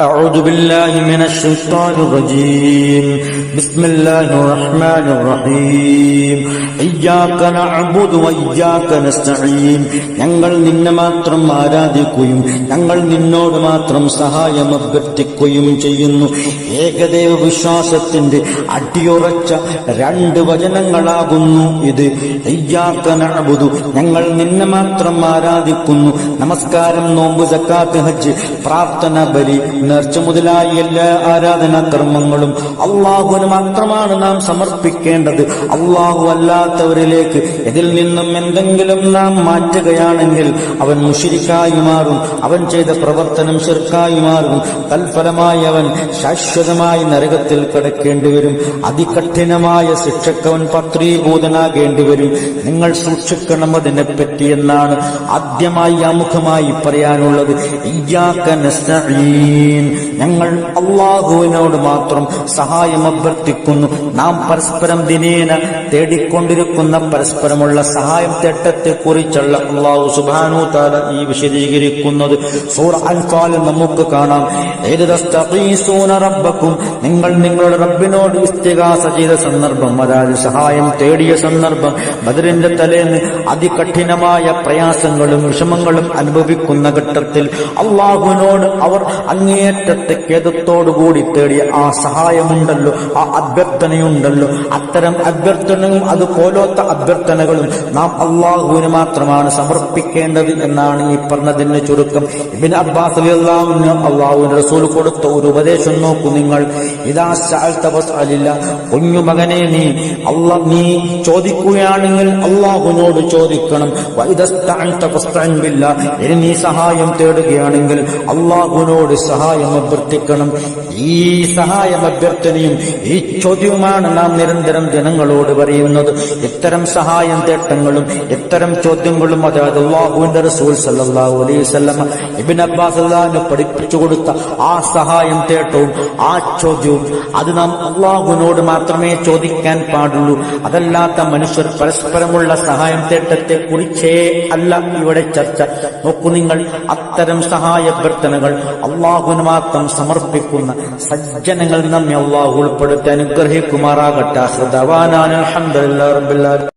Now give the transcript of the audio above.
أعوذ بالله من الشيطان الرجيم بسم الله الرحمن الرحيم إياك نعبد وإياك نستعين ഞങ്ങൾ നിന്നെ മാത്രം ആരാധിക്കുകയും ഞങ്ങൾ നിന്നോട് മാത്രം സഹായം അഭ്യർത്ഥിക്കുകയും ചെയ്യുന്നു ഏകദേവ വിശ്വാസത്തിന്റെ അടിയുറച്ച രണ്ട് വചനങ്ങളാകുന്നു ഇത് ഇയ്യാക്ക നഅ്ബുദു ഞങ്ങൾ നിന്നെ മാത്രം ആരാധിക്കുന്നു നമസ്കാരം നോമ്പ് സക്കാത്ത് ഹജ്ജ് പ്രാർത്ഥന ബലി നേർച്ച മുതലായ എല്ലാ ആരാധനാ കർമ്മങ്ങളും അള്ളാഹുവിന് മാത്രമാണ് നാം സമർപ്പിക്കേണ്ടത്. അള്ളാഹു അല്ലാത്തവരിലേക്ക് ഇതിൽ നിന്നും എന്തെങ്കിലും നാം മാറ്റുകയാണെങ്കിൽ അവൻ മുഷിരിക്കായി മാറും. അവൻ ചെയ്ത പ്രവർത്തനം ശിർക്കായി മാറും. തൽഫലമായി അവൻ ശാശ്വതമായി നരകത്തിൽ കിടക്കേണ്ടി വരും. അതികഠിനമായ ശിക്ഷക്കവൻ പത്രീഭൂതനാകേണ്ടി വരും. നിങ്ങൾ സൂക്ഷിക്കണം അതിനെപ്പറ്റി എന്നാണ് ആദ്യമായി ആമുഖമായി പറയാനുള്ളത്. ഇയ്യാക്ക ഞങ്ങൾ അള്ളാഹുവിനോട് മാത്രം സഹായം അഭ്യർത്ഥിക്കുന്നു. നാം പരസ്പരം ദിനേന തേടിക്കൊണ്ടിരിക്കുന്ന പരസ്പരമുള്ള സഹായം തേട്ടത്തെ കുറിച്ചുള്ള അള്ളാഹു സുബാനു താല ഈ വിശദീകരിക്കുന്നത്. സൂറ നമുക്ക് കാണാം. ഏത് നിങ്ങൾ നിങ്ങളുടെ റബ്ബിനോട് ഇസ്തിഗാസ ചെയ്ത സന്ദർഭം അതായത് സഹായം തേടിയ സന്ദർഭം ബദറിന്റെ തലേന്ന് അതികഠിനമായ പ്രയാസങ്ങളും വിഷമങ്ങളും അനുഭവിക്കുന്ന ഘട്ടത്തിൽ അള്ളാഹുവിനോട് അവർ അങ്ങേയറ്റത്തെ ഖേദത്തോടുകൂടി തേടിയ ആ സഹായമുണ്ടല്ലോ ആ അഭ്യർത്ഥനയുണ്ടല്ലോ. അത്തരം അഭ്യർത്ഥനയും അതുപോലത്തെ അഭ്യർത്ഥനകളും നാം അള്ളാഹുവിന് മാത്രമാണ് സമർപ്പിക്കേണ്ടത് എന്നാണ് ഈ പറഞ്ഞതിന് ചുരുക്കം. ഇബിൻ അബ്ബാസ് അള്ളാഹുവിന് അള്ളാഹുവിന് റസൂൽ കൊടുത്ത ഒരു ഉപദേശം നോക്കൂ നിങ്ങൾ. ഇതാ അലില്ല കുഞ്ഞു മകനെ നീ അല്ല നീ ചോദിക്കുകയാണെങ്കിൽ അള്ളാഹുവിനോട് ചോദിക്കണം. ഇനി നീ സഹായം തേടുകയാണെങ്കിൽ അള്ളാഹുവിനോട് സഹായം അഭ്യർത്ഥിക്കണം ഈ സഹായം അഭ്യർത്ഥനയും ഈ ചോദ്യവുമാണ് നാം നിരന്തരം ജനങ്ങളോട് പറയുന്നത്. ഇത്തരം സഹായം തേട്ടങ്ങളും ഇത്തരം ചോദ്യങ്ങളും അതായത് അള്ളാഹുവിന്റെ റസൂൽ സല്ലല്ലാഹു അലൈഹി ഇബിൻ അബ്ബാസ് അള്ളാഹിന് പഠിപ്പിച്ചു കൊടുത്ത ആ സഹായം തേട്ടവും ആ ചോദ്യവും അത് നാം അള്ളാഹുവിനോട് മാത്രമേ ചോദിക്കാൻ പാടുള്ളൂ. അതല്ലാത്ത മനുഷ്യർ പരസ്പരമുള്ള സഹായം തേട്ടത്തെ കുറിച്ചേ അല്ല ഇവിടെ ചർച്ച. നോക്കൂ നിങ്ങൾ അത്തരം സഹായ അഭ്യർത്ഥനകൾ അള്ളാഹുവിന് മാത്രം സമർപ്പിക്കുന്ന സജ്ജനങ്ങൾ നമ്മെ അള്ളാഹു ഉൾപ്പെടുത്തി അനുഗ്രഹിക്കുമാറാകട്ടെ. റബ്ബിൽ ആലമീൻ.